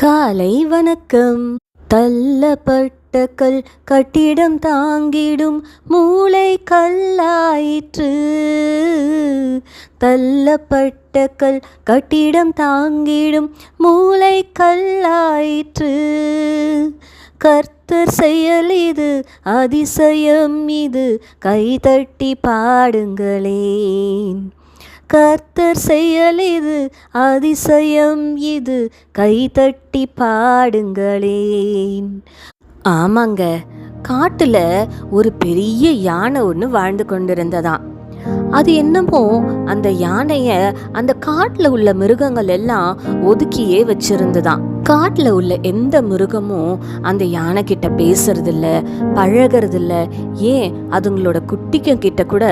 காலை வணக்கம். தள்ளப்பட்ட கல் கட்டிடம் தாங்கிடும் மூளை கல்லாயிற்று. தள்ளப்பட்ட கல் கட்டிடம் தாங்கிடும் மூளை கல்லாயிற்று. கர்த்தர் செயல் இது அதிசயம் இது. கைதட்டி பாடுங்களேன். கர்த்தர் செயல் இது அதிசயம் இது. கைதட்டி பாடுங்களேன். ஆமாங்க காட்டில் ஒரு பெரிய யானை ஒன்று வாழ்ந்து கொண்டிருந்ததாம். அது என்னமோ அந்த யானையை அந்த காட்டில் உள்ள மிருகங்கள் எல்லாம் ஒதுக்கியே வச்சிருந்துதான் காட்டில் உள்ள எந்த மிருகமும் அந்த யானை கிட்ட பேசுறதில்ல பழகிறதில்ல. ஏன்? அதுங்களோட குட்டிக்கும் கிட்ட கூட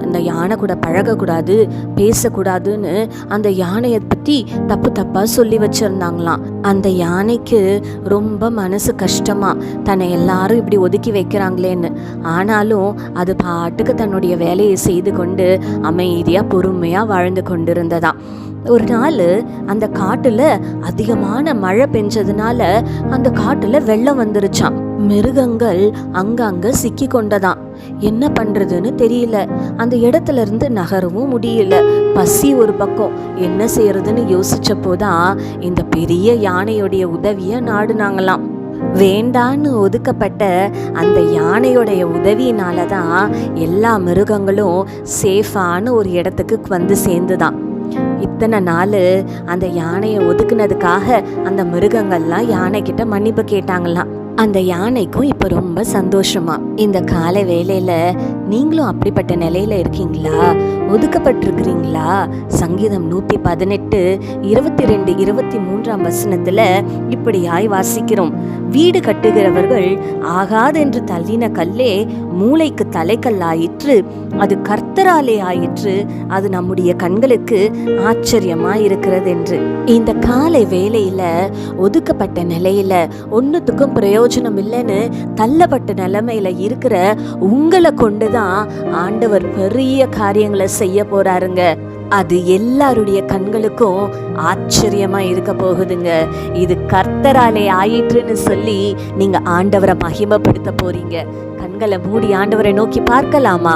அந்த யானை கூட பழகக்கூடாது பேசக்கூடாதுன்னு அந்த யானையை பற்றி தப்பு தப்பாக சொல்லி வச்சுருந்தாங்களாம். அந்த யானைக்கு ரொம்ப மனசு கஷ்டமா தன்னை எல்லாரும் இப்படி ஒதுக்கி வைக்கிறாங்களேன்னு. ஆனாலும் அது பாட்டுக்கு தன்னுடைய வேலையை செய்து கொண்டு அமைதியாக பொறுமையாக வாழ்ந்து கொண்டிருந்ததாம். ஒரு நாள் அந்த காட்டில் அதிகமான மழை மழை பெஞ்சதுனால அந்த காட்டுல வெள்ளம் வந்துருச்சான் மிருகங்கள் அங்கங்க சிக்கி கொண்டதாம். என்ன பண்றதுன்னு தெரியல. அந்த இடத்துல இருந்து நகரவும் முடியல. பசி ஒரு பக்கம். என்ன செய்யறதுன்னு யோசிச்சப்போதான் இந்த பெரிய யானையுடைய உதவிய நாடுனாங்களாம். வேண்டான்னு ஒதுக்கப்பட்ட அந்த யானையுடைய உதவியினால தான் எல்லா மிருகங்களும் சேஃபான ஒரு இடத்துக்கு வந்து சேர்ந்துதான் இத்தனை நாள் அந்த யானையை ஒதுக்குனதுக்காக அந்த மிருகங்கள்லாம் யானை கிட்ட மன்னிப்பு கேட்டாங்களாம். அந்த யானைக்கும் இப்போ ரொம்ப சந்தோஷமா. இந்த காலை வேலையில நீங்களும் அப்படிப்பட்ட நிலையில இருக்கீங்களா? ஒதுக்கப்பட்டிருக்கிறீங்களா? சங்கீதம் நூற்றி பதினெட்டு இருபத்தி ரெண்டு இருபத்தி மூன்றாம் வசனத்துல இப்படியாய் வாசிக்கிறோம். வீடு கட்டுகிறவர்கள் ஆகாதென்று தள்ளின கல்லே மூளைக்கு தலைக்கல்லாயிற்று அது கர்த்தராலே ஆயிற்று அது நம்முடைய கண்களுக்கு ஆச்சரியமாக இருக்கிறது என்று இந்த காலை வேலையில் ஒதுக்கப்பட்ட நிலையில ஒன்றுத்துக்கும் பிரயோஜனம் இல்லைன்னு தள்ளப்பட்ட நிலைமையில் இருக்கிற உங்களை கொண்டு தான் ஆண்டவர் பெரிய காரியங்களை செய்ய போறாருங்க. அது எல்லாருடைய கண்களுக்கும் ஆச்சரியமா இருக்க போகுதுங்க. இது கர்த்தராலே ஆயிற்றுன்னு சொல்லி நீங்க ஆண்டவரை மகிமைப்படுத்த போறீங்க. கண்களை மூடி ஆண்டவரை நோக்கி பார்க்கலாமா?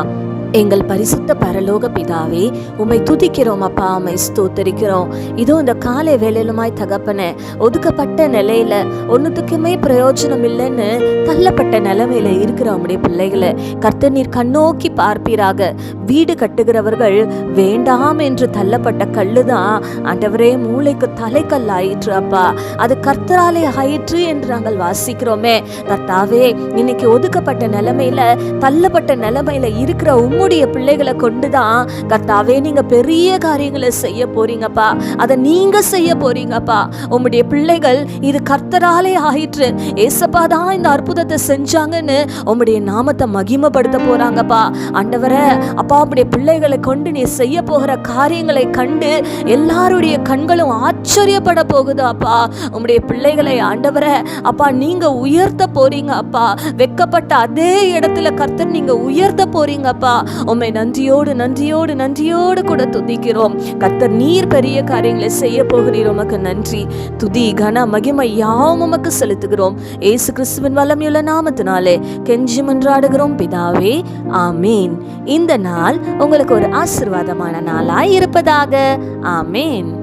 எங்கள் பரிசுத்த பரலோக பிதாவே உம்மை துதிக்கிறோம் அப்பா உம்மை ஸ்தோத்தரிக்கிறோம். இதோ இந்த காலை வேலையிலுமாய் தகப்பன ஒதுக்கப்பட்ட நிலையில ஒன்றுத்துக்குமே பிரயோஜனம் இல்லைன்னு தள்ளப்பட்ட நிலைமையில இருக்கிற உம்முடைய பிள்ளைகளை கர்த்த நீர் கண்ணோக்கி பார்ப்பீராக. வீடு கட்டுகிறவர்கள் வேண்டாம் என்று தள்ளப்பட்ட கல்லு தான் ஆண்டவரே மூளைக்கு தலைக்கல் ஆயிற்று அப்பா. அது கர்த்தராலே ஆயிற்று என்று நாங்கள் வாசிக்கிறோமே. கர்த்தாவே இன்னைக்கு ஒதுக்கப்பட்ட நிலைமையில தள்ளப்பட்ட நிலைமையில இருக்கிற உம்முடைய பிள்ளைகளை கொண்டுதான் கர்த்தாவே நீங்க பெரிய காரியங்களை செய்ய போறீங்கப்பா. அதை நீங்க செய்ய போறீங்கப்பா. உம்முடைய பிள்ளைகள் இது கர்த்தராலே ஆயிற்று. ஏசப்பா தான் இந்த அற்புதத்தை செஞ்சாங்கன்னு உம்முடைய நாமத்தை மகிமைப்படுத்த போறாங்கப்பா. ஆண்டவரே அப்பா உம்முடைய பிள்ளைகளை கொண்டு நீ செய்ய போகிற காரியங்களை கண்டு எல்லாருடைய கண்களும் ஆச்சரியப்பட போகுது அப்பா. உம்முடைய பிள்ளைகளை ஆண்டவர அப்பா நீங்க உயர்த்த போறீங்க அப்பா. வெக்கப்பட்ட அதே இடத்துல கர்த்தர் நீங்க உயர்த்த போறீங்க அப்பா. உம்மை நன்றியோடு நன்றியோடு நன்றியோடு கூட துதிக்கிறோம். கர்த்தர் நீர் பெரிய காரியங்களை செய்ய போகிறீர். உமக்கு நன்றி. துதி கன மகிமை யாவும் உமக்கு செலுத்துகிறோம். ஏசு கிறிஸ்துவின் வல்லமையுள்ள நாமத்தினாலே கெஞ்சி மன்றாடுகிறோம் பிதாவே ஆமீன். இந்த நாள் உங்களுக்கு ஒரு ஆசிர்வாதமான நாளாய் இருப்பதாக. ஆமீன்.